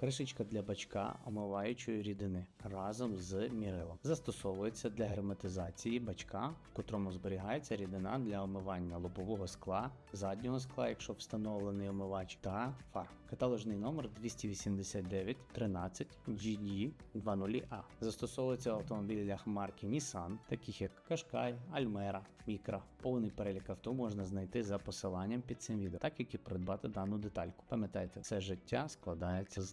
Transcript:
Кришечка для бачка омиваючої рідини разом з мірилом. Застосовується для герметизації бачка, в котрому зберігається рідина для омивання лобового скла, заднього скла, якщо встановлений омивач, та фар. Каталожний номер 289 13 GD 20A. Застосовується в автомобілях марки Nissan, таких як Qashqai, Almera, Micra. Повний перелік авто можна знайти за посиланням під цим відео, так як і придбати дану детальку. Пам'ятайте, все життя складається з